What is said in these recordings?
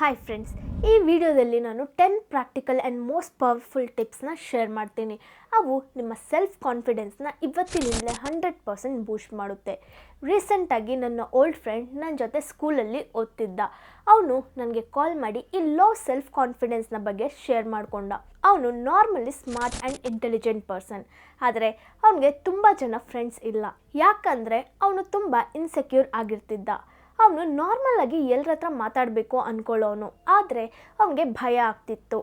Hi friends ಈ ವಿಡಿಯೋದಲ್ಲಿ ನಾನು ten practical and most powerful ಟಿಪ್ಸ್ನ share ಮಾಡ್ತೀನಿ. ಅವು ನಿಮ್ಮ ಸೆಲ್ಫ್ ಕಾನ್ಫಿಡೆನ್ಸ್ನ ಇವತ್ತಿನಿಂದಲೇ ಹಂಡ್ರೆಡ್ ಪರ್ಸೆಂಟ್ ಬೂಸ್ಟ್ ಮಾಡುತ್ತೆ. ರೀಸೆಂಟಾಗಿ ನನ್ನ ಓಲ್ಡ್ ಫ್ರೆಂಡ್ ನನ್ನ ಜೊತೆ ಸ್ಕೂಲಲ್ಲಿ ಓದ್ತಿದ್ದ. ಅವನು ನನಗೆ ಕಾಲ್ ಮಾಡಿ ಈ ಲೋ ಸೆಲ್ಫ್ ಕಾನ್ಫಿಡೆನ್ಸ್ನ ಬಗ್ಗೆ ಶೇರ್ ಮಾಡಿಕೊಂಡ. ಅವನು normally smart and intelligent person ಆದರೆ ಅವನಿಗೆ ತುಂಬ ಜನ ಫ್ರೆಂಡ್ಸ್ ಇಲ್ಲ. ಯಾಕಂದರೆ ಅವನು ತುಂಬ ಇನ್ಸೆಕ್ಯೂರ್ ಆಗಿರ್ತಿದ್ದ. ಅವನು ನಾರ್ಮಲ್ ಆಗಿ ಎಲ್ಲರ ಹತ್ರ ಮಾತಾಡಬೇಕು ಅಂದ್ಕೊಳ್ಳೋನು ಆದರೆ ಅವನಿಗೆ ಭಯ ಆಗ್ತಿತ್ತು.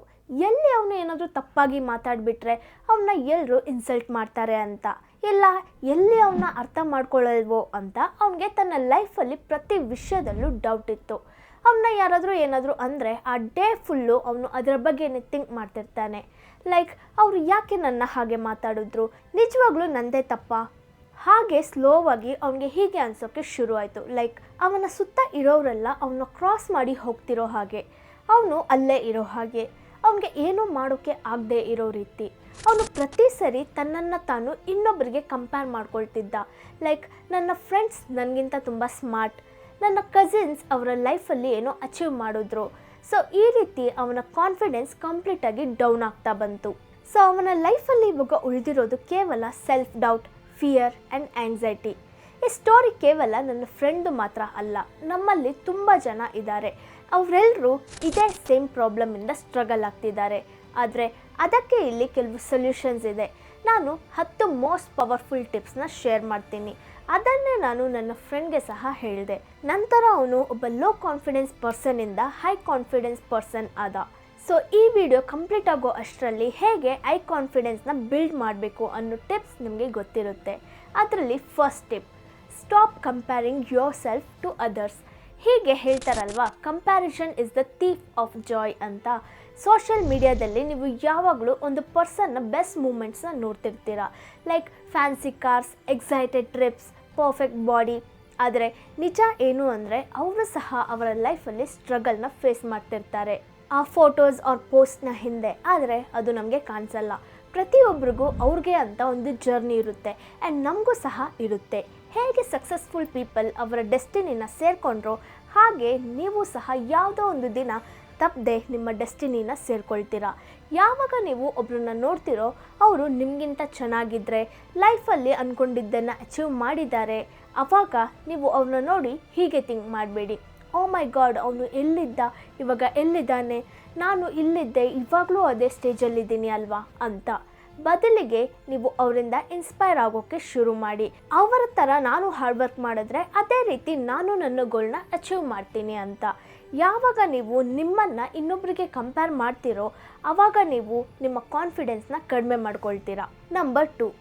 ಎಲ್ಲಿ ಅವನು ಏನಾದರೂ ತಪ್ಪಾಗಿ ಮಾತಾಡಿಬಿಟ್ರೆ ಅವನ್ನ ಎಲ್ಲರೂ ಇನ್ಸಲ್ಟ್ ಮಾಡ್ತಾರೆ ಅಂತ. ಇಲ್ಲ, ಎಲ್ಲಿ ಅವನ್ನ ಅರ್ಥ ಮಾಡ್ಕೊಳ್ಳಲ್ವೋ ಅಂತ ಅವನಿಗೆ ತನ್ನ ಲೈಫಲ್ಲಿ ಪ್ರತಿ ವಿಷಯದಲ್ಲೂ ಡೌಟ್ ಇತ್ತು. ಅವನ್ನ ಯಾರಾದರೂ ಏನಾದರೂ ಅಂದರೆ ಆ ಡೇ ಫುಲ್ಲು ಅವನು ಅದರ ಬಗ್ಗೆನೇ ಥಿಂಕ್ ಮಾಡ್ತಿರ್ತಾನೆ. ಲೈಕ್ ಅವರು ಯಾಕೆ ನನ್ನ ಹಾಗೆ ಮಾತಾಡಿದ್ರು? ನಿಜವಾಗ್ಲೂ ನಂದೇ ತಪ್ಪಾ? ಹಾಗೆ ಸ್ಲೋವಾಗಿ ಅವನಿಗೆ ಹೀಗೆ ಅನ್ಸೋಕ್ಕೆ ಶುರು ಆಯಿತು ಲೈಕ್ ಅವನ ಸುತ್ತ ಇರೋರೆಲ್ಲ ಅವನ್ನ ಕ್ರಾಸ್ ಮಾಡಿ ಹೋಗ್ತಿರೋ ಹಾಗೆ. ಅವನು ಅಲ್ಲೇ ಇರೋ ಹಾಗೆ. ಅವನಿಗೆ ಏನೂ ಮಾಡೋಕ್ಕೆ ಆಗದೆ ಇರೋ ರೀತಿ. ಅವನು ಪ್ರತಿ ಸರಿ ತನ್ನನ್ನು ತಾನು ಇನ್ನೊಬ್ಬರಿಗೆ ಕಂಪೇರ್ ಮಾಡ್ಕೊಳ್ತಿದ್ದ. ಲೈಕ್ ನನ್ನ ಫ್ರೆಂಡ್ಸ್ ನನಗಿಂತ ತುಂಬ ಸ್ಮಾರ್ಟ್ ನನ್ನ ಕಸಿನ್ಸ್ ಅವರ ಲೈಫಲ್ಲಿ ಏನೋ ಅಚೀವ್ ಮಾಡಿದ್ರು. ಸೊ ಈ ರೀತಿ ಅವನ ಕಾನ್ಫಿಡೆನ್ಸ್ ಕಂಪ್ಲೀಟಾಗಿ ಡೌನ್ ಆಗ್ತಾ ಬಂತು. ಸೊ ಅವನ ಲೈಫಲ್ಲಿ ಇವಾಗ ಉಳಿದಿರೋದು ಕೇವಲ self doubt fear and anxiety ಈ ಸ್ಟೋರಿ ಕೇವಲ ನನ್ನ ಫ್ರೆಂಡು ಮಾತ್ರ ಅಲ್ಲ, ನಮ್ಮಲ್ಲಿ ತುಂಬ ಜನ ಇದ್ದಾರೆ. ಅವರೆಲ್ಲರೂ ಇದೇ ಸೇಮ್ ಪ್ರಾಬ್ಲಮಿಂದ ಸ್ಟ್ರಗಲ್ ಆಗ್ತಿದ್ದಾರೆ. ಆದರೆ ಅದಕ್ಕೆ ಇಲ್ಲಿ ಕೆಲವು ಸೊಲ್ಯೂಷನ್ಸ್ ಇದೆ. ನಾನು ಹತ್ತು ಮೋಸ್ಟ್ ಪವರ್ಫುಲ್ ಟಿಪ್ಸ್ನ ಶೇರ್ ಮಾಡ್ತೀನಿ. ಅದನ್ನೇ ನಾನು ನನ್ನ ಫ್ರೆಂಡ್ಗೆ ಸಹ ಹೇಳಿದೆ. ನಂತರ ಅವನು ಒಬ್ಬ ಲೋ ಕಾನ್ಫಿಡೆನ್ಸ್ ಪರ್ಸನಿಂದ ಹೈ ಕಾನ್ಫಿಡೆನ್ಸ್ ಪರ್ಸನ್ ಆದ. ಸೊ ಈ ವಿಡಿಯೋ ಕಂಪ್ಲೀಟ್ ಆಗೋ ಅಷ್ಟರಲ್ಲಿ ಹೇಗೆ ಐ ಕಾನ್ಫಿಡೆನ್ಸ್ನ ಬಿಲ್ಡ್ ಮಾಡಬೇಕು ಅನ್ನೋ ಟಿಪ್ಸ್ ನಿಮಗೆ ಗೊತ್ತಿರುತ್ತೆ. ಅದರಲ್ಲಿ first tip stop comparing yourself to others ಹೀಗೆ ಹೇಳ್ತಾರಲ್ವಾ comparison is the thief of joy ಅಂತ. ಸೋಷಿಯಲ್ ಮೀಡಿಯಾದಲ್ಲಿ ನೀವು ಯಾವಾಗಲೂ ಒಂದು ಪರ್ಸನ್ನ ಬೆಸ್ಟ್ ಮೂಮೆಂಟ್ಸ್ನ ನೋಡ್ತಿರ್ತೀರ. Like fancy cars excited trips perfect body ಆದರೆ ನಿಜ ಏನು ಅಂದರೆ, ಅವರು ಸಹ ಅವರ ಲೈಫಲ್ಲಿ ಸ್ಟ್ರಗಲ್ನ ಫೇಸ್ ಮಾಡ್ತಿರ್ತಾರೆ. ಆ ಫೋಟೋಸ್ ಆರ್ ಪೋಸ್ಟ್ನ ಹಿಂದೆ. ಆದರೆ ಅದು ನಮಗೆ ಕಾಣಿಸಲ್ಲ. ಪ್ರತಿಯೊಬ್ಬರಿಗೂ ಅವ್ರಿಗೆ ಅಂತ ಒಂದು ಜರ್ನಿ ಇರುತ್ತೆ. ಆ್ಯಂಡ್ ನಮಗೂ ಸಹ ಇರುತ್ತೆ. ಹೇಗೆ ಸಕ್ಸಸ್ಫುಲ್ ಪೀಪಲ್ ಅವರ ಡೆಸ್ಟಿನಿನ ಸೇರಿಕೊಂಡ್ರೋ, ಹಾಗೆ ನೀವು ಸಹ ಯಾವುದೋ ಒಂದು ದಿನ ತಪ್ಪದೆ ನಿಮ್ಮ ಡೆಸ್ಟಿನಿನ ಸೇರ್ಕೊಳ್ತೀರಾ. ಯಾವಾಗ ನೀವು ಒಬ್ಬರನ್ನ ನೋಡ್ತಿರೋ, ಅವರು ನಿಮಗಿಂತ ಚೆನ್ನಾಗಿದ್ದರೆ ಲೈಫಲ್ಲಿ ಅಂದ್ಕೊಂಡಿದ್ದನ್ನು ಅಚೀವ್ ಮಾಡಿದ್ದಾರೆ, ಅವಾಗ ನೀವು ಅವ್ರನ್ನ ನೋಡಿ ಹೀಗೆ ಥಿಂಕ್ ಮಾಡಬೇಡಿ. ಓ ಮೈ ಗಾಡ್ ಅವನು ಎಲ್ಲಿದ್ದ? ಇವಾಗ ಎಲ್ಲಿದ್ದಾನೆ? ನಾನು ಇಲ್ಲಿದ್ದೆ, ಇವಾಗಲೂ ಅದೇ ಸ್ಟೇಜಲ್ಲಿದ್ದೀನಿ ಅಲ್ವಾ? ಅಂತ. ಬದಲಿಗೆ ನೀವು ಅವರಿಂದ ಇನ್ಸ್ಪೈರ್ ಆಗೋಕ್ಕೆ ಶುರು ಮಾಡಿ. ಅವರ ಥರ ನಾನು ಹಾರ್ಡ್ ವರ್ಕ್ ಮಾಡಿದ್ರೆ ಅದೇ ರೀತಿ ನಾನು ನನ್ನ ಗೋಲ್ನ ಅಚೀವ್ ಮಾಡ್ತೀನಿ ಅಂತ. ಯಾವಾಗ ನೀವು ನಿಮ್ಮನ್ನು ಇನ್ನೊಬ್ಬರಿಗೆ ಕಂಪೇರ್ ಮಾಡ್ತೀರೋ ಆವಾಗ ನೀವು ನಿಮ್ಮ ಕಾನ್ಫಿಡೆನ್ಸ್ನ ಕಡಿಮೆ ಮಾಡ್ಕೊಳ್ತೀರಾ. Number two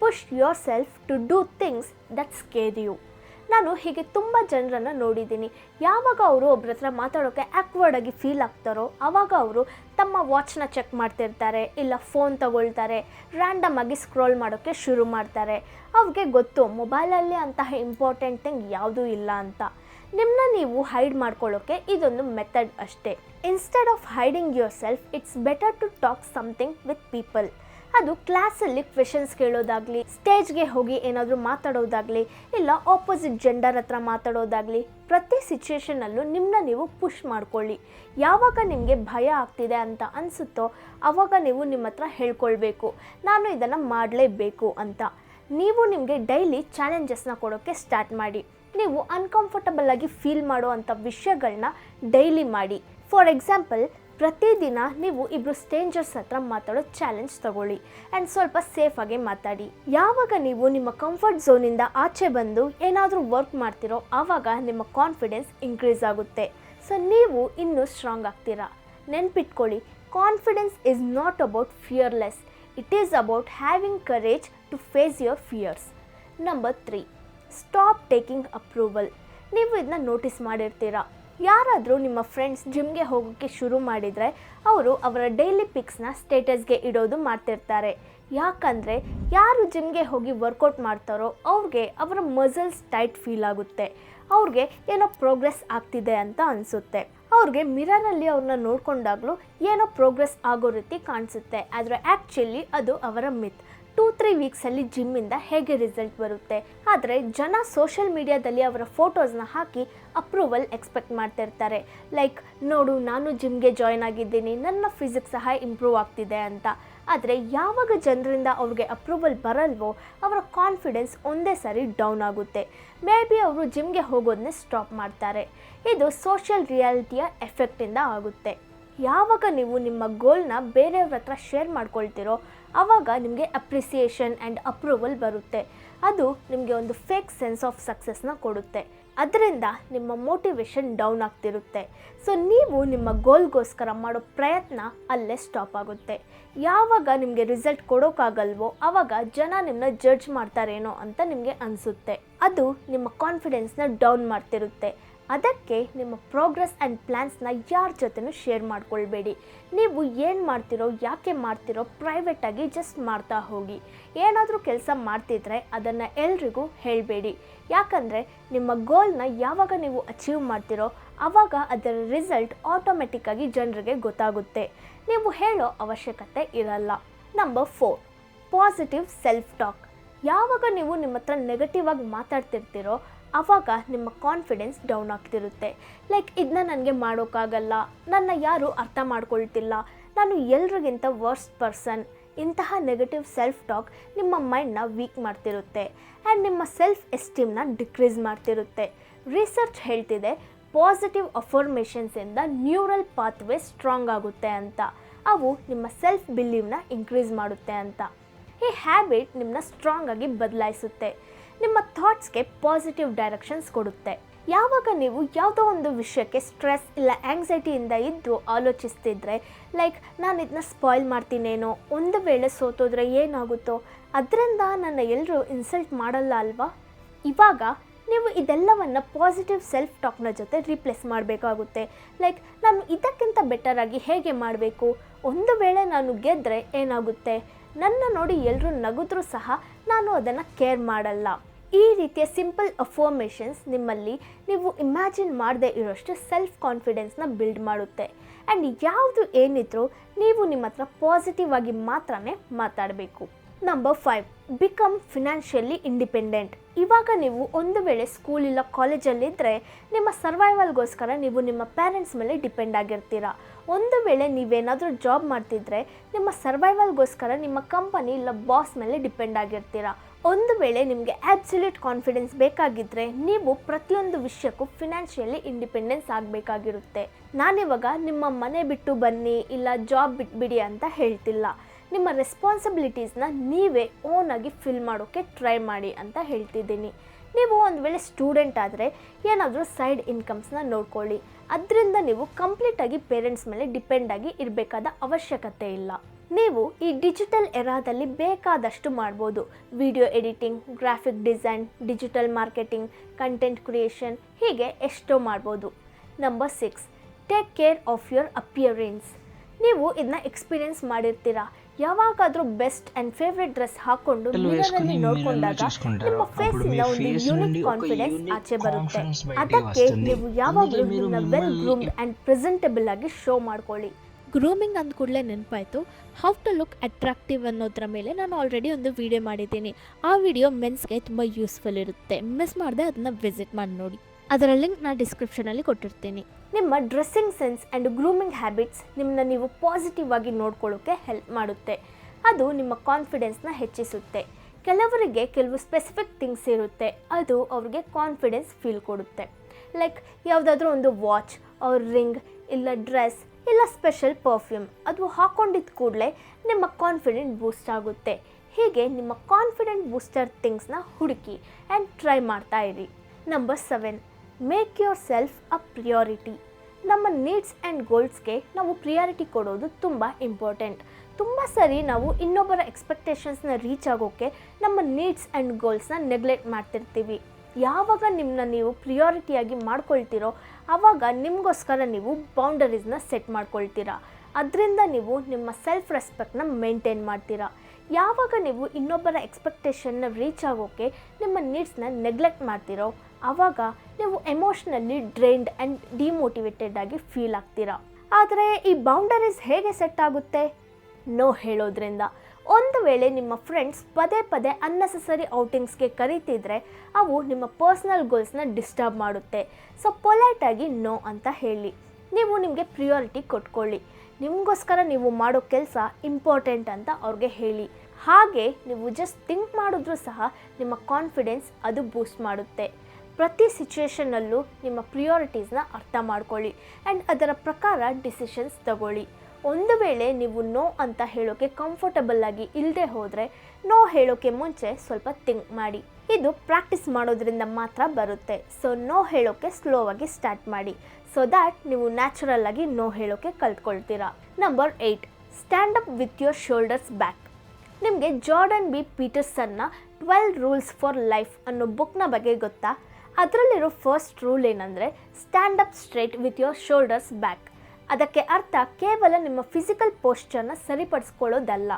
push yourself to do things that scare you ನಾನು ಹೀಗೆ ತುಂಬ ಜನರನ್ನು ನೋಡಿದ್ದೀನಿ. ಯಾವಾಗ ಅವರು ಒಬ್ರ ಹತ್ರ ಮಾತಾಡೋಕ್ಕೆ ಆಕ್ವರ್ಡ್ ಆಗಿ ಫೀಲ್ ಆಗ್ತಾರೋ ಆವಾಗ ಅವರು ತಮ್ಮ ವಾಚ್ನ ಚೆಕ್ ಮಾಡ್ತಿರ್ತಾರೆ, ಇಲ್ಲ ಫೋನ್ ತಗೊಳ್ತಾರೆ ರ್ಯಾಂಡಮ್ ಆಗಿ ಸ್ಕ್ರೋಲ್ ಮಾಡೋಕ್ಕೆ ಶುರು ಮಾಡ್ತಾರೆ. ಅವ್ರಿಗೆ ಗೊತ್ತು ಮೊಬೈಲಲ್ಲಿ ಅಂತಹ ಇಂಪಾರ್ಟೆಂಟ್ ಥಿಂಗ್ ಯಾವುದೂ ಇಲ್ಲ ಅಂತ. ನಿಮ್ಮನ್ನ ನೀವು ಹೈಡ್ ಮಾಡ್ಕೊಳ್ಳೋಕ್ಕೆ ಇದೊಂದು ಮೆಥಡ್ ಅಷ್ಟೇ. Instead of hiding yourself it's better to talk something with people ಅದು ಕ್ಲಾಸಲ್ಲಿ ಕ್ವೆಶನ್ಸ್ ಕೇಳೋದಾಗಲಿ ಸ್ಟೇಜ್ಗೆ ಹೋಗಿ ಏನಾದರೂ ಮಾತಾಡೋದಾಗಲಿ, ಇಲ್ಲ ಆಪೋಸಿಟ್ ಜೆಂಡರ್ ಹತ್ರ ಮಾತಾಡೋದಾಗಲಿ, ಪ್ರತಿ ಸಿಚುವೇಷನಲ್ಲೂ ನಿಮ್ಮನ್ನ ನೀವು ಪುಷ್ ಮಾಡ್ಕೊಳ್ಳಿ. ಯಾವಾಗ ನಿಮಗೆ ಭಯ ಆಗ್ತಿದೆ ಅಂತ ಅನಿಸುತ್ತೋ ಆವಾಗ ನೀವು ನಿಮ್ಮ ಹತ್ರ ಹೇಳ್ಕೊಳ್ಬೇಕು. ನಾನು ಇದನ್ನು ಮಾಡಲೇಬೇಕು ಅಂತ. ನೀವು ನಿಮಗೆ ಡೈಲಿ ಚಾಲೆಂಜಸ್ನ ಕೊಡೋಕ್ಕೆ ಸ್ಟಾರ್ಟ್ ಮಾಡಿ. ನೀವು ಅನ್ಕಂಫರ್ಟಬಲ್ ಆಗಿ ಫೀಲ್ ಮಾಡುವಂಥ ವಿಷಯಗಳನ್ನ ಡೈಲಿ ಮಾಡಿ. ಫಾರ್ ಎಕ್ಸಾಂಪಲ್ ಪ್ರತಿದಿನ ನೀವು ಇಬ್ಬರು ಸ್ಟೇಂಜರ್ಸ್ ಹತ್ರ ಮಾತಾಡೋ ಚಾಲೆಂಜ್ ತಗೊಳ್ಳಿ. ಆ್ಯಂಡ್ ಸ್ವಲ್ಪ ಸೇಫಾಗಿ ಮಾತಾಡಿ. ಯಾವಾಗ ನೀವು ನಿಮ್ಮ ಕಂಫರ್ಟ್ ಝೋನಿಂದ ಆಚೆ ಬಂದು ಏನಾದರೂ ವರ್ಕ್ ಮಾಡ್ತಿರೋ, ಆವಾಗ ನಿಮ್ಮ ಕಾನ್ಫಿಡೆನ್ಸ್ ಇನ್ಕ್ರೀಸ್ ಆಗುತ್ತೆ. ಸೊ ನೀವು ಇನ್ನೂ ಸ್ಟ್ರಾಂಗ್ ಆಗ್ತೀರಾ. ನೆನ್ಪಿಟ್ಕೊಳ್ಳಿ confidence is not about fearless it is about having courage to face your fears number three stop taking approval ನೀವು ಇದನ್ನ ನೋಟಿಸ್ ಮಾಡಿರ್ತೀರಾ. ಯಾರಾದರೂ ನಿಮ್ಮ ಫ್ರೆಂಡ್ಸ್ ಜಿಮ್ಗೆ ಹೋಗೋಕ್ಕೆ ಶುರು ಮಾಡಿದರೆ ಅವರು ಅವರ ಡೈಲಿ ಪಿಕ್ಸ್ನ ಸ್ಟೇಟಸ್ಗೆ ಇಡೋದು ಮಾಡ್ತಿರ್ತಾರೆ. ಯಾಕಂದರೆ ಯಾರು ಜಿಮ್ಗೆ ಹೋಗಿ ವರ್ಕೌಟ್ ಮಾಡ್ತಾರೋ ಅವ್ರಿಗೆ ಅವರ ಮಸಲ್ಸ್ ಟೈಟ್ ಫೀಲ್ ಆಗುತ್ತೆ. ಅವ್ರಿಗೆ ಏನೋ ಪ್ರೋಗ್ರೆಸ್ ಆಗ್ತಿದೆ ಅಂತ ಅನಿಸುತ್ತೆ. ಅವ್ರಿಗೆ ಮಿರರಲ್ಲಿ ಅವ್ರನ್ನ ನೋಡ್ಕೊಂಡಾಗಲೂ ಏನೋ ಪ್ರೋಗ್ರೆಸ್ ಆಗೋ ರೀತಿ ಕಾಣಿಸುತ್ತೆ. ಆದರೆ ಆ್ಯಕ್ಚುಲಿ ಅದು ಅವರ ಮಿತ್ ಟೂ, ತ್ರೀ ವೀಕ್ಸಲ್ಲಿ ಜಿಮ್ಮಿಂದ ಹೇಗೆ ರಿಸಲ್ಟ್ ಬರುತ್ತೆ? ಆದರೆ ಜನ ಸೋಷಿಯಲ್ ಮೀಡಿಯಾದಲ್ಲಿ ಅವರ ಫೋಟೋಸ್ನ ಹಾಕಿ ಅಪ್ರೂವಲ್ ಎಕ್ಸ್ಪೆಕ್ಟ್ ಮಾಡ್ತಿರ್ತಾರೆ. ಲೈಕ್, ನೋಡು, ನಾನು ಜಿಮ್ಗೆ ಜಾಯ್ನ್ ಆಗಿದ್ದೀನಿ, ನನ್ನ ಫಿಸಿಕ್ಸ್ ಸಹ ಇಂಪ್ರೂವ್ ಆಗ್ತಿದೆ ಅಂತ. ಆದರೆ ಯಾವಾಗ ಜನರಿಂದ ಅವ್ರಿಗೆ ಅಪ್ರೂವಲ್ ಬರಲ್ವೋ, ಅವರ ಕಾನ್ಫಿಡೆನ್ಸ್ ಒಂದೇ ಸಾರಿ ಡೌನ್ ಆಗುತ್ತೆ. ಮೇ ಬಿ ಅವರು ಜಿಮ್ಗೆ ಹೋಗೋದನ್ನೇ ಸ್ಟಾಪ್ ಮಾಡ್ತಾರೆ. ಇದು ಸೋಷಿಯಲ್ ರಿಯಾಲಿಟಿಯ ಎಫೆಕ್ಟಿಂದ ಆಗುತ್ತೆ. ಯಾವಾಗ ನೀವು ನಿಮ್ಮ ಗೋಲ್ನ ಬೇರೆಯವ್ರ ಹತ್ರ ಶೇರ್ ಮಾಡ್ಕೊಳ್ತೀರೋ ಆವಾಗ ನಿಮಗೆ ಅಪ್ರಿಸಿಯೇಷನ್ ಆ್ಯಂಡ್ ಅಪ್ರೂವಲ್ ಬರುತ್ತೆ. ಅದು ನಿಮಗೆ ಒಂದು ಫೇಕ್ ಸೆನ್ಸ್ ಆಫ್ ಸಕ್ಸಸ್ನ ಕೊಡುತ್ತೆ. ಅದರಿಂದ ನಿಮ್ಮ ಮೋಟಿವೇಶನ್ ಡೌನ್ ಆಗ್ತಿರುತ್ತೆ. ಸೊ ನೀವು ನಿಮ್ಮ ಗೋಲ್ಗೋಸ್ಕರ ಮಾಡೋ ಪ್ರಯತ್ನ ಅಲ್ಲೇ ಸ್ಟಾಪ್ ಆಗುತ್ತೆ. ಯಾವಾಗ ನಿಮಗೆ ರಿಸಲ್ಟ್ ಕೊಡೋಕ್ಕಾಗಲ್ವೋ ಆವಾಗ ಜನ ನಿಮ್ಮನ್ನ ಜಡ್ಜ್ ಮಾಡ್ತಾರೇನೋ ಅಂತ ನಿಮಗೆ ಅನಿಸುತ್ತೆ. ಅದು ನಿಮ್ಮ ಕಾನ್ಫಿಡೆನ್ಸ್ನ ಡೌನ್ ಮಾಡ್ತಿರುತ್ತೆ. ಅದಕ್ಕೆ ನಿಮ್ಮ ಪ್ರೋಗ್ರೆಸ್ ಆ್ಯಂಡ್ ಪ್ಲ್ಯಾನ್ಸ್ನ ಯಾರ ಜೊತೆನೂ ಶೇರ್ ಮಾಡ್ಕೊಳ್ಬೇಡಿ. ನೀವು ಏನು ಮಾಡ್ತಿರೋ, ಯಾಕೆ ಮಾಡ್ತಿರೋ ಪ್ರೈವೇಟಾಗಿ ಜಸ್ಟ್ ಮಾಡ್ತಾ ಹೋಗಿ. ಏನಾದರೂ ಕೆಲಸ ಮಾಡ್ತಿದ್ರೆ ಅದನ್ನು ಎಲ್ರಿಗೂ ಹೇಳಬೇಡಿ. ಯಾಕಂದರೆ ನಿಮ್ಮ ಗೋಲ್ನ ಯಾವಾಗ ನೀವು ಅಚೀವ್ ಮಾಡ್ತಿರೋ ಆವಾಗ ಅದರ ರಿಸಲ್ಟ್ ಆಟೋಮೆಟಿಕ್ಕಾಗಿ ಜನರಿಗೆ ಗೊತ್ತಾಗುತ್ತೆ. ನೀವು ಹೇಳೋ ಅವಶ್ಯಕತೆ ಇರಲ್ಲ. Number four positive self talk ಯಾವಾಗ ನೀವು ನಿಮ್ಮ ಹತ್ರ ನೆಗೆಟಿವ್ ಆಗಿ ಮಾತಾಡ್ತಿರ್ತೀರೋ ಆವಾಗ ನಿಮ್ಮ ಕಾನ್ಫಿಡೆನ್ಸ್ ಡೌನ್ ಆಗ್ತಿರುತ್ತೆ. ಲೈಕ್ ಇದನ್ನ ನನಗೆ ಮಾಡೋಕ್ಕಾಗಲ್ಲ. ನನ್ನ ಯಾರು ಅರ್ಥ ಮಾಡ್ಕೊಳ್ತಿಲ್ಲ. ನಾನು ಎಲ್ರಿಗಿಂತ ವರ್ಸ್ಟ್ ಪರ್ಸನ್ ಇಂತಹ ನೆಗೆಟಿವ್ ಸೆಲ್ಫ್ ಟಾಕ್ ನಿಮ್ಮ ಮೈಂಡ್ನ ವೀಕ್ ಮಾಡ್ತಿರುತ್ತೆ. ಆ್ಯಂಡ್ ನಿಮ್ಮ ಸೆಲ್ಫ್ ಎಸ್ಟೀಮ್ನ ಡಿಕ್ರೀಸ್ ಮಾಡ್ತಿರುತ್ತೆ. ರಿಸರ್ಚ್ ಹೇಳ್ತಿದೆ ಪಾಸಿಟಿವ್ ಅಫರ್ಮೇಷನ್ಸಿಂದ ನ್ಯೂರಲ್ ಪಾತ್ವೇ ಸ್ಟ್ರಾಂಗ್ ಆಗುತ್ತೆ ಅಂತ. ಅವು ನಿಮ್ಮ ಸೆಲ್ಫ್ ಬಿಲೀವ್ನ ಇನ್ಕ್ರೀಸ್ ಮಾಡುತ್ತೆ ಅಂತ. ಈ ಹ್ಯಾಬಿಟ್ ನಿಮ್ಮನ್ನ ಸ್ಟ್ರಾಂಗ್ ಆಗಿ ಬದಲಾಯಿಸುತ್ತೆ. ನಿಮ್ಮ ಥಾಟ್ಸ್ಗೆ ಪಾಸಿಟಿವ್ ಡೈರೆಕ್ಷನ್ಸ್ ಕೊಡುತ್ತೆ. ಯಾವಾಗ ನೀವು ಯಾವುದೋ ಒಂದು ವಿಷಯಕ್ಕೆ ಸ್ಟ್ರೆಸ್ ಇಲ್ಲ ಆ್ಯಂಗ್ಸೈಟಿಯಿಂದ ಇದ್ದು ಆಲೋಚಿಸ್ತಿದ್ರೆ ಲೈಕ್ ನಾನು ಇದನ್ನ ಸ್ಪಾಯ್ಲ್ ಮಾಡ್ತೀನೇನೋ, ಒಂದು ವೇಳೆ ಸೋತೋದ್ರೆ ಏನಾಗುತ್ತೋ, ಅದರಿಂದ ನನ್ನ ಎಲ್ಲರೂ ಇನ್ಸಲ್ಟ್ ಮಾಡಲ್ಲ ಅಲ್ವಾ? ಇವಾಗ ನೀವು ಇದೆಲ್ಲವನ್ನು ಪಾಸಿಟಿವ್ ಸೆಲ್ಫ್ ಟಾಕ್ನ ಜೊತೆ ರೀಪ್ಲೇಸ್ ಮಾಡಬೇಕಾಗುತ್ತೆ. ಲೈಕ್ ನಾನು ಇದಕ್ಕಿಂತ ಬೆಟರಾಗಿ ಹೇಗೆ ಮಾಡಬೇಕು? ಒಂದು ವೇಳೆ ನಾನು ಗೆದ್ದರೆ ಏನಾಗುತ್ತೆ? ನನ್ನ ನೋಡಿ ಎಲ್ಲರೂ ನಗಿದ್ರೂ ಸಹ ನಾನು ಅದನ್ನು ಕೇರ್ ಮಾಡಲ್ಲ. ಈ ರೀತಿಯ ಸಿಂಪಲ್ ಅಫರ್ಮೇಷನ್ಸ್ ನಿಮ್ಮಲ್ಲಿ ನೀವು ಇಮ್ಯಾಜಿನ್ ಮಾಡದೇ ಇರೋಷ್ಟು ಸೆಲ್ಫ್ ಕಾನ್ಫಿಡೆನ್ಸ್ನ ಬಿಲ್ಡ್ ಮಾಡುತ್ತೆ. ಆ್ಯಂಡ್ ಯಾವುದು ಏನಿದ್ರೂ ನೀವು ನಿಮ್ಮ ಹತ್ರ ಪಾಸಿಟಿವ್ ಆಗಿ ಮಾತ್ರ ಮಾತಾಡಬೇಕು. Number five become financially independent ಇವಾಗ ನೀವು ಒಂದು ವೇಳೆ ಸ್ಕೂಲ್ ಇಲ್ಲ ಕಾಲೇಜಲ್ಲಿದ್ದರೆ ನಿಮ್ಮ ಸರ್ವೈವಲ್ಗೋಸ್ಕರ ನೀವು ನಿಮ್ಮ ಪೇರೆಂಟ್ಸ್ ಮೇಲೆ ಡಿಪೆಂಡ್ ಆಗಿರ್ತೀರಾ. ಒಂದು ವೇಳೆ ನೀವೇನಾದರೂ ಜಾಬ್ ಮಾಡ್ತಿದ್ರೆ ನಿಮ್ಮ ಸರ್ವೈವಲ್ಗೋಸ್ಕರ ನಿಮ್ಮ ಕಂಪನಿ ಇಲ್ಲ ಬಾಸ್ ಮೇಲೆ ಡಿಪೆಂಡ್ ಆಗಿರ್ತೀರಾ. ಒಂದು ವೇಳೆ ನಿಮಗೆ ಆಬ್ಸಲ್ಯೂಟ್ ಕಾನ್ಫಿಡೆನ್ಸ್ ಬೇಕಾಗಿದ್ದರೆ ನೀವು ಪ್ರತಿಯೊಂದು ವಿಷಯಕ್ಕೂ ಫಿನಾನ್ಷಿಯಲಿ ಇಂಡಿಪೆಂಡೆನ್ಸ್ ಆಗಬೇಕಾಗಿರುತ್ತೆ. ನಾನಿವಾಗ ನಿಮ್ಮ ಮನೆ ಬಿಟ್ಟು ಬನ್ನಿ ಇಲ್ಲ ಜಾಬ್ ಬಿಟ್ಬಿಡಿ ಅಂತ ಹೇಳ್ತಿಲ್ಲ. ನಿಮ್ಮ ರೆಸ್ಪಾನ್ಸಿಬಿಲಿಟೀಸ್ನ ನೀವೇ ಓನಾಗಿ ಫಿಲ್ ಮಾಡೋಕ್ಕೆ ಟ್ರೈ ಮಾಡಿ ಅಂತ ಹೇಳ್ತಿದ್ದೀನಿ. ನೀವು ಒಂದು ವೇಳೆ ಸ್ಟೂಡೆಂಟ್ ಆದರೆ ಏನಾದರೂ ಸೈಡ್ ಇನ್ಕಮ್ಸ್ನ ನೋಡ್ಕೊಳ್ಳಿ. ಅದರಿಂದ ನೀವು ಕಂಪ್ಲೀಟಾಗಿ ಪೇರೆಂಟ್ಸ್ ಮೇಲೆ ಡಿಪೆಂಡ್ ಆಗಿ ಇರಬೇಕಾದ ಅವಶ್ಯಕತೆ ಇಲ್ಲ. ನೀವು ಈ ಡಿಜಿಟಲ್ ಎರಾದಲ್ಲಿ ಬೇಕಾದಷ್ಟು ಮಾಡ್ಬೋದು. Video editing graphic design digital marketing content creation ಹೀಗೆ ಎಷ್ಟೋ ಮಾಡ್ಬೋದು. Number six take care of your appearance ನೀವು ಇದನ್ನ ಎಕ್ಸ್ಪೀರಿಯನ್ಸ್ ಮಾಡಿರ್ತೀರಾ? ಯಾವಾಗಾದ್ರೂ ಬೆಸ್ಟ್ ಅಂಡ್ ಫೇವ್ರೆಟ್ ಡ್ರೆಸ್ ಹಾಕೊಂಡು ನೋಡ್ಕೊಂಡಾಗ ನಿಮ್ಮ ಫೇಸ್ ಒಂದು ಯೂನಿಕ್ ಕಾನ್ಫಿಡೆನ್ಸ್ ಆಚೆ ಬರುತ್ತೆ. ಅದಕ್ಕೆ ನೀವು ಯಾವಾಗಲೂ ನಿಮ್ಮ ವೆಲ್ ಗ್ರೂಮ್ಡ್ ಅಂಡ್ ಪ್ರೆಸೆಂಟಬಲ್ ಆಗಿ ಶೋ ಮಾಡ್ಕೊಳ್ಳಿ. ಗ್ರೂಮಿಂಗ್ ಅಂದ ಕೂಡಲೇ ನೆನಪಾಯಿತು. ಹೌ ಟು ಲುಕ್ ಅಟ್ರಾಕ್ಟಿವ್ ಅನ್ನೋದ್ರ ಮೇಲೆ ನಾನು ಆಲ್ರೆಡಿ ಒಂದು ವಿಡಿಯೋ ಮಾಡಿದ್ದೀನಿ. ಆ ವಿಡಿಯೋ ಮೆನ್ಸ್ಗೆ ತುಂಬ ಯೂಸ್ಫುಲ್ ಇರುತ್ತೆ. ಮಿಸ್ ಮಾಡದೆ ಅದನ್ನ ವಿಸಿಟ್ ಮಾಡಿ ನೋಡಿ. ಅದರ ಲಿಂಕ್ ನಾನು ಡಿಸ್ಕ್ರಿಪ್ಷನಲ್ಲಿ ಕೊಟ್ಟಿರ್ತೀನಿ. ನಿಮ್ಮ dressing sense and grooming habits ನಿಮ್ಮನ್ನ ನೀವು ಪಾಸಿಟಿವ್ ಆಗಿ ನೋಡ್ಕೊಳ್ಳೋಕ್ಕೆ ಹೆಲ್ಪ್ ಮಾಡುತ್ತೆ. ಅದು ನಿಮ್ಮ ಕಾನ್ಫಿಡೆನ್ಸ್ನ ಹೆಚ್ಚಿಸುತ್ತೆ. ಕೆಲವರಿಗೆ ಕೆಲವು ಸ್ಪೆಸಿಫಿಕ್ ಥಿಂಗ್ಸ್ ಇರುತ್ತೆ. ಅದು ಅವ್ರಿಗೆ ಕಾನ್ಫಿಡೆನ್ಸ್ ಫೀಲ್ ಕೊಡುತ್ತೆ. ಲೈಕ್ ಯಾವುದಾದ್ರೂ ಒಂದು ವಾಚ್, ಅವ್ರ ರಿಂಗ್, ಇಲ್ಲ ಡ್ರೆಸ್, ಇಲ್ಲ ಸ್ಪೆಷಲ್ ಪರ್ಫ್ಯೂಮ್, ಅದು ಹಾಕ್ಕೊಂಡಿದ್ದ ಕೂಡಲೇ ನಿಮ್ಮ ಕಾನ್ಫಿಡೆಂಟ್ ಬೂಸ್ಟ್ ಆಗುತ್ತೆ. ಹೀಗೆ ನಿಮ್ಮ ಕಾನ್ಫಿಡೆಂಟ್ ಬೂಸ್ಟರ್ ಥಿಂಗ್ಸ್ನ ಹುಡುಕಿ ಆ್ಯಂಡ್ ಟ್ರೈ ಮಾಡ್ತಾ ಇರಿ. Number seven. Make yourself a priority ನಮ್ಮ ನೀಡ್ಸ್ ಆ್ಯಂಡ್ ಗೋಲ್ಸ್ಗೆ ನಾವು ಪ್ರಿಯಾರಿಟಿ ಕೊಡೋದು ತುಂಬ ಇಂಪಾರ್ಟೆಂಟ್ ತುಂಬ ಸರಿ ನಾವು ಇನ್ನೊಬ್ಬರ ಎಕ್ಸ್ಪೆಕ್ಟೇಷನ್ಸ್ನ ರೀಚ್ ಆಗೋಕ್ಕೆ ನಮ್ಮ ನೀಡ್ಸ್ ಆ್ಯಂಡ್ ಗೋಲ್ಸ್ನ ನೆಗ್ಲೆಕ್ಟ್ ಮಾಡ್ತಿರ್ತೀವಿ. ಯಾವಾಗ ನಿಮ್ಮನ್ನ ನೀವು ಪ್ರಿಯಾರಿಟಿಯಾಗಿ ಮಾಡ್ಕೊಳ್ತೀರೋ ಆವಾಗ ನಿಮಗೋಸ್ಕರ ನೀವು ಬೌಂಡರೀಸ್ನ ಸೆಟ್ ಮಾಡ್ಕೊಳ್ತೀರಾ. ಅದರಿಂದ ನೀವು ನಿಮ್ಮ ಸೆಲ್ಫ್ ರೆಸ್ಪೆಕ್ಟ್ನ ಮೇಂಟೈನ್ ಮಾಡ್ತೀರಾ. ಯಾವಾಗ ನೀವು ಇನ್ನೊಬ್ಬರ ಎಕ್ಸ್ಪೆಕ್ಟೇಷನ್ನ ರೀಚ್ ಆಗೋಕ್ಕೆ ನಿಮ್ಮ ನೀಡ್ಸ್ನ ನೆಗ್ಲೆಕ್ಟ್ ಮಾಡ್ತೀರೋ, ಆವಾಗ ನೀವು ಎಮೋಷ್ನಲಿ ಡ್ರೈನ್ಡ್ ಆ್ಯಂಡ್ ಡಿಮೋಟಿವೇಟೆಡ್ ಆಗಿ ಫೀಲ್ ಆಗ್ತೀರಾ. ಆದರೆ ಈ ಬೌಂಡರೀಸ್ ಹೇಗೆ ಸೆಟ್ ಆಗುತ್ತೆ? ನೋ ಹೇಳೋದ್ರಿಂದ. ಒಂದು ವೇಳೆ ನಿಮ್ಮ ಫ್ರೆಂಡ್ಸ್ ಪದೇ ಪದೇ ಅನ್ನೆಸೆಸರಿ ಔಟಿಂಗ್ಸ್ಗೆ ಕರೀತಿದ್ರೆ, ಅವು ನಿಮ್ಮ ಪರ್ಸ್ನಲ್ ಗೋಲ್ಸ್ನ ಡಿಸ್ಟರ್ಬ್ ಮಾಡುತ್ತೆ. ಸೊ ಪೊಲೈಟಾಗಿ ನೋ ಅಂತ ಹೇಳಿ. ನೀವು ನಿಮಗೆ ಪ್ರಿಯಾರಿಟಿ ಕೊಟ್ಕೊಳ್ಳಿ. ನಿಮಗೋಸ್ಕರ ನೀವು ಮಾಡೋ ಕೆಲಸ ಇಂಪಾರ್ಟೆಂಟ್ ಅಂತ ಅವ್ರಿಗೆ ಹೇಳಿ. ಹಾಗೆ ನೀವು ಜಸ್ಟ್ ಥಿಂಕ್ ಮಾಡಿದ್ರೂ ಸಹ ನಿಮ್ಮ ಕಾನ್ಫಿಡೆನ್ಸ್ ಅದು ಬೂಸ್ಟ್ ಮಾಡುತ್ತೆ. ಪ್ರತಿ ಸಿಚುವೇಷನ್ನಲ್ಲೂ ನಿಮ್ಮ ಪ್ರಿಯಾರಿಟೀಸ್ನ ಅರ್ಥ ಮಾಡ್ಕೊಳ್ಳಿ ಆ್ಯಂಡ್ ಅದರ ಪ್ರಕಾರ ಡಿಸಿಷನ್ಸ್ ತಗೊಳ್ಳಿ. ಒಂದು ವೇಳೆ ನೀವು ನೋ ಅಂತ ಹೇಳೋಕ್ಕೆ ಕಂಫರ್ಟಬಲ್ ಆಗಿ ಇಲ್ಲದೆ ಹೋದರೆ ನೋ ಹೇಳೋಕ್ಕೆ ಮುಂಚೆ ಸ್ವಲ್ಪ ಥಿಂಕ್ ಮಾಡಿ. ಇದು ಪ್ರಾಕ್ಟೀಸ್ ಮಾಡೋದ್ರಿಂದ ಮಾತ್ರ ಬರುತ್ತೆ. ಸೊ ನೋ ಹೇಳೋಕೆ ಸ್ಲೋ ಆಗಿ ಸ್ಟಾರ್ಟ್ ಮಾಡಿ. ಸೊ ದ್ಯಾಟ್ ನೀವು ನ್ಯಾಚುರಲ್ ಆಗಿ ನೋ ಹೇಳೋಕೆ ಕಲ್ತ್ಕೊಳ್ತೀರಾ. Number eight stand up with your shoulders back ನಿಮಗೆ ಜಾರ್ಡನ್ ಬಿ ಪೀಟರ್ಸನ್ನ ಟ್ವೆಲ್ ರೂಲ್ಸ್ ಫಾರ್ ಲೈಫ್ ಅನ್ನೋ ಬುಕ್ನ ಬಗ್ಗೆ ಗೊತ್ತಾ? ಅದರಲ್ಲಿರೋ ಫಸ್ಟ್ ರೂಲ್ ಏನಂದರೆ stand up straight with your shoulders back ಅದಕ್ಕೆ ಅರ್ಥ ಕೇವಲ ನಿಮ್ಮ ಫಿಸಿಕಲ್ ಪೋಸ್ಚರ್ನ ಸರಿಪಡಿಸ್ಕೊಳ್ಳೋದಲ್ಲ.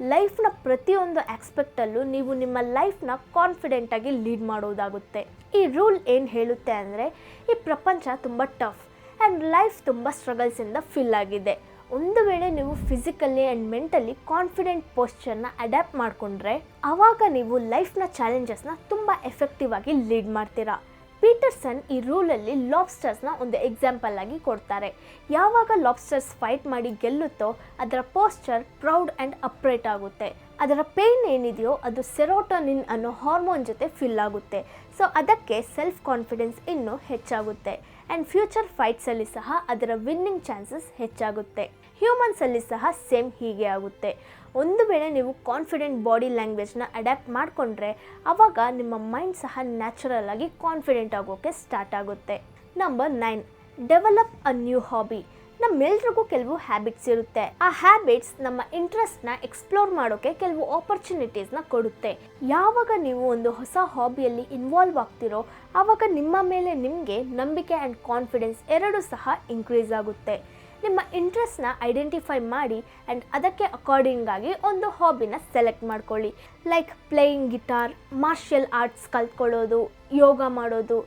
ಲೈಫ್ನ ಪ್ರತಿಯೊಂದು ಆಸ್ಪೆಕ್ಟಲ್ಲೂ ನೀವು ನಿಮ್ಮ ಲೈಫ್ನ ಕಾನ್ಫಿಡೆಂಟಾಗಿ ಲೀಡ್ ಮಾಡೋದಾಗುತ್ತೆ. ಈ ರೂಲ್ ಏನು ಹೇಳುತ್ತೆ ಅಂದರೆ, ಈ ಪ್ರಪಂಚ ತುಂಬ ಟಫ್ ಆ್ಯಂಡ್ ಲೈಫ್ ತುಂಬ ಸ್ಟ್ರಗಲ್ಸಿಂದ ಫಿಲ್ ಆಗಿದೆ. ಒಂದು ವೇಳೆ ನೀವು ಫಿಸಿಕಲಿ ಆ್ಯಂಡ್ ಮೆಂಟಲಿ ಕಾನ್ಫಿಡೆಂಟ್ ಪೋಸ್ಚರ್ನ ಅಡ್ಯಾಪ್ಟ್ ಮಾಡಿಕೊಂಡ್ರೆ ಆವಾಗ ನೀವು ಲೈಫ್ನ ಚಾಲೆಂಜಸ್ನ ತುಂಬ ಎಫೆಕ್ಟಿವ್ ಆಗಿ ಲೀಡ್ ಮಾಡ್ತೀರಾ. ಪೀಟರ್ಸನ್ ಈ ರೂಲಲ್ಲಿ ಲಾಬ್ಸ್ಟರ್ಸ್ನ ಒಂದು ಎಕ್ಸಾಂಪಲ್ ಆಗಿ ಕೊಡ್ತಾರೆ. ಯಾವಾಗ ಲಾಬ್ಸ್ಟರ್ಸ್ ಫೈಟ್ ಮಾಡಿ ಗೆಲ್ಲುತ್ತೋ ಅದರ ಪೋಸ್ಚರ್ ಪ್ರೌಡ್ ಆ್ಯಂಡ್ ಅಪ್ರೇಟ್ ಆಗುತ್ತೆ. ಅದರ ಪೇಯ್ನ್ ಏನಿದೆಯೋ ಅದು ಸೆರೋಟೋನಿನ್ ಅನ್ನೋ ಹಾರ್ಮೋನ್ ಜೊತೆ ಫಿಲ್ ಆಗುತ್ತೆ. ಸೊ ಅದಕ್ಕೆ ಸೆಲ್ಫ್ ಕಾನ್ಫಿಡೆನ್ಸ್ ಇನ್ನೂ ಹೆಚ್ಚಾಗುತ್ತೆ. ಆ್ಯಂಡ್ ಫ್ಯೂಚರ್ ಫೈಟ್ಸಲ್ಲಿ ಸಹ ಅದರ ವಿನ್ನಿಂಗ್ ಚಾನ್ಸಸ್ ಹೆಚ್ಚಾಗುತ್ತೆ. ಹ್ಯೂಮನ್ಸಲ್ಲಿ ಸಹ ಸೇಮ್ ಹೀಗೆ ಆಗುತ್ತೆ. ಒಂದು ವೇಳೆ ನೀವು ಕಾನ್ಫಿಡೆಂಟ್ ಬಾಡಿ ಲ್ಯಾಂಗ್ವೇಜ್ನ ಅಡ್ಯಾಪ್ಟ್ ಮಾಡಿಕೊಂಡ್ರೆ ಆವಾಗ ನಿಮ್ಮ ಮೈಂಡ್ ಸಹ ನ್ಯಾಚುರಲ್ ಆಗಿ ಕಾನ್ಫಿಡೆಂಟ್ ಆಗೋಕ್ಕೆ ಸ್ಟಾರ್ಟ್ ಆಗುತ್ತೆ. Number nine develop a new hobby ನಮ್ಮೆಲ್ರಿಗೂ ಕೆಲವು ಹ್ಯಾಬಿಟ್ಸ್ ಇರುತ್ತೆ. ಆ ಹ್ಯಾಬಿಟ್ಸ್ ನಮ್ಮ ಇಂಟ್ರೆಸ್ಟ್ನ ಎಕ್ಸ್ಪ್ಲೋರ್ ಮಾಡೋಕೆ ಕೆಲವು ಆಪರ್ಚುನಿಟೀಸ್ನ ಕೊಡುತ್ತೆ. ಯಾವಾಗ ನೀವು ಒಂದು ಹೊಸ ಹಾಬಿಯಲ್ಲಿ ಇನ್ವಾಲ್ವ್ ಆಗ್ತಿರೋ ಆವಾಗ ನಿಮ್ಮ ಮೇಲೆ ನಿಮಗೆ ನಂಬಿಕೆ ಆ್ಯಂಡ್ ಕಾನ್ಫಿಡೆನ್ಸ್ ಎರಡೂ ಸಹ ಇನ್ಕ್ರೀಸ್ ಆಗುತ್ತೆ. ನಿಮ್ಮ ಇಂಟ್ರೆಸ್ಟ್ನ ಐಡೆಂಟಿಫೈ ಮಾಡಿ ಆ್ಯಂಡ್ ಅದಕ್ಕೆ ಅಕಾರ್ಡಿಂಗ್ ಆಗಿ ಒಂದು ಹಾಬಿನ ಸೆಲೆಕ್ಟ್ ಮಾಡ್ಕೊಳ್ಳಿ. Like playing guitar martial arts ಕಲ್ತ್ಕೊಳ್ಳೋದು, ಯೋಗ ಮಾಡೋದು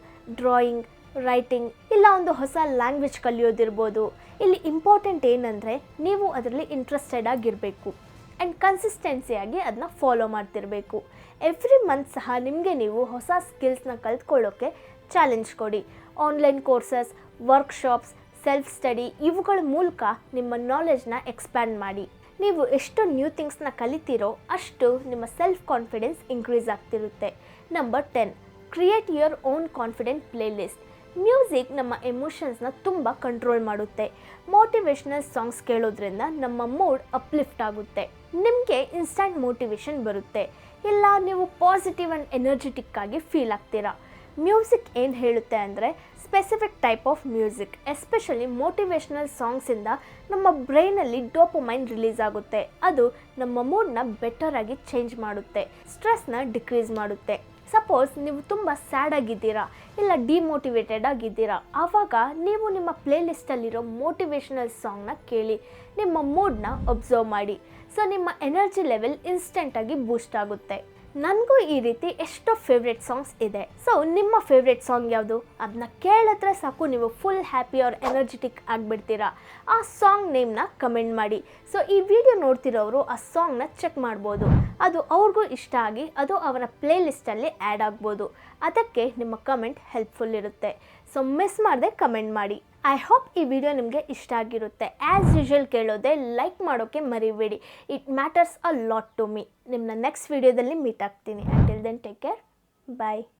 ಡ್ರಾಯಿಂಗ್ ರೈಟಿಂಗ್ ಇಲ್ಲ ಒಂದು ಹೊಸ ಲ್ಯಾಂಗ್ವೇಜ್ ಕಲಿಯೋದಿರ್ಬೋದು. ಇಲ್ಲಿ ಇಂಪಾರ್ಟೆಂಟ್ ಏನಂದರೆ ನೀವು ಅದರಲ್ಲಿ ಇಂಟ್ರೆಸ್ಟೆಡ್ ಆಗಿರಬೇಕು ಆ್ಯಂಡ್ ಕನ್ಸಿಸ್ಟೆನ್ಸಿಯಾಗಿ ಅದನ್ನ ಫಾಲೋ ಮಾಡ್ತಿರಬೇಕು. ಎವ್ರಿ ಮಂತ್ ಸಹ ನಿಮಗೆ ನೀವು ಹೊಸ ಸ್ಕಿಲ್ಸ್ನ ಕಲ್ತ್ಕೊಳ್ಳೋಕ್ಕೆ ಚಾಲೆಂಜ್ ಕೊಡಿ. Online courses workshops self study ಇವುಗಳ ಮೂಲಕ ನಿಮ್ಮ ನಾಲೆಜ್ನ ಎಕ್ಸ್ಪ್ಯಾಂಡ್ ಮಾಡಿ. ನೀವು ಎಷ್ಟು ನ್ಯೂ ಥಿಂಗ್ಸ್ನ ಕಲಿತೀರೋ ಅಷ್ಟು ನಿಮ್ಮ ಸೆಲ್ಫ್ ಕಾನ್ಫಿಡೆನ್ಸ್ ಇನ್ಕ್ರೀಸ್ ಆಗ್ತಿರುತ್ತೆ. Number ten create your own confident playlist music ನಮ್ಮ ಎಮೋಷನ್ಸ್ನ ತುಂಬ ಕಂಟ್ರೋಲ್ ಮಾಡುತ್ತೆ. ಮೋಟಿವೇಶ್ನಲ್ ಸಾಂಗ್ಸ್ ಕೇಳೋದ್ರಿಂದ ನಮ್ಮ ಮೂಡ್ ಅಪ್ಲಿಫ್ಟ್ ಆಗುತ್ತೆ. ನಿಮಗೆ ಇನ್ಸ್ಟಂಟ್ ಮೋಟಿವೇಶನ್ ಬರುತ್ತೆ. ಇಲ್ಲ, ನೀವು ಪಾಸಿಟಿವ್ ಆ್ಯಂಡ್ ಎನರ್ಜೆಟಿಕ್ ಆಗಿ ಫೀಲ್ ಆಗ್ತೀರಾ. ಮ್ಯೂಸಿಕ್ ಏನು ಹೇಳುತ್ತೆ ಅಂದರೆ specific type of music especially motivational ಸಾಂಗ್ಸಿಂದ ನಮ್ಮ ಬ್ರೈನಲ್ಲಿ ಡೋಪಮೈನ್ ರಿಲೀಸ್ ಆಗುತ್ತೆ. ಅದು ನಮ್ಮ ಮೂಡ್ನ ಬೆಟರ್ ಆಗಿ ಚೇಂಜ್ ಮಾಡುತ್ತೆ. ಸ್ಟ್ರೆಸ್ನ ಡಿಕ್ರೀಸ್ ಮಾಡುತ್ತೆ. ಸಪೋಸ್ ನೀವು ತುಂಬ ಸ್ಯಾಡ್ ಆಗಿದ್ದೀರಾ, ಇಲ್ಲ ಡಿಮೋಟಿವೇಟೆಡ್ ಆಗಿದ್ದೀರಾ, ಆವಾಗ ನೀವು ನಿಮ್ಮ ಪ್ಲೇಲಿಸ್ಟಲ್ಲಿರೋ ಮೋಟಿವೇಶನಲ್ ಸಾಂಗ್ನ ಕೇಳಿ, ನಿಮ್ಮ ಮೂಡ್ನ ಒಬ್ಸರ್ವ್ ಮಾಡಿ. ಸೊ ನಿಮ್ಮ ಎನರ್ಜಿ ಲೆವೆಲ್ ಇನ್ಸ್ಟೆಂಟಾಗಿ ಬೂಸ್ಟ್ ಆಗುತ್ತೆ. ನನಗೂ ಈ ರೀತಿ ಎಷ್ಟೋ ಫೇವ್ರೆಟ್ ಸಾಂಗ್ಸ್ ಇದೆ. ಸೊ ನಿಮ್ಮ ಫೇವ್ರೆಟ್ ಸಾಂಗ್ ಯಾವುದು? ಅದನ್ನ ಕೇಳಿದ್ರೆ ಸಾಕು, ನೀವು ಫುಲ್ ಹ್ಯಾಪಿ ಆರ್ ಎನರ್ಜೆಟಿಕ್ ಆಗಿಬಿಡ್ತೀರಾ. ಆ ಸಾಂಗ್ ನೇಮ್ನ ಕಮೆಂಟ್ ಮಾಡಿ. ಸೊ ಈ ವಿಡಿಯೋ ನೋಡ್ತಿರೋರು ಆ ಸಾಂಗ್ನ ಚೆಕ್ ಮಾಡ್ಬೋದು. ಅದು ಅವ್ರಿಗೂ ಇಷ್ಟ ಆಗಿ, ಅದು ಅವರ ಪ್ಲೇ ಲಿಸ್ಟಲ್ಲಿ ಆ್ಯಡ್ ಆಗ್ಬೋದು. ಅದಕ್ಕೆ ನಿಮ್ಮ ಕಮೆಂಟ್ ಹೆಲ್ಪ್ಫುಲ್ ಇರುತ್ತೆ. ಸೊ ಮಿಸ್ ಮಾಡದೆ ಕಮೆಂಟ್ ಮಾಡಿ. ಐ ಹೋಪ್ ಈ ವಿಡಿಯೋ ನಿಮಗೆ ಇಷ್ಟ ಆಗಿರುತ್ತೆ. ಆ್ಯಸ್ ಯೂಶುವಲ್ ಕೇಳೋದೆ ಲೈಕ್ ಮಾಡೋಕ್ಕೆ ಮರಿಬೇಡಿ. It matters a lot to me ನಿಮ್ಮನ್ನ ನೆಕ್ಸ್ಟ್ ವಿಡಿಯೋದಲ್ಲಿ ಮೀಟ್ ಆಗ್ತೀನಿ. Until then take care bye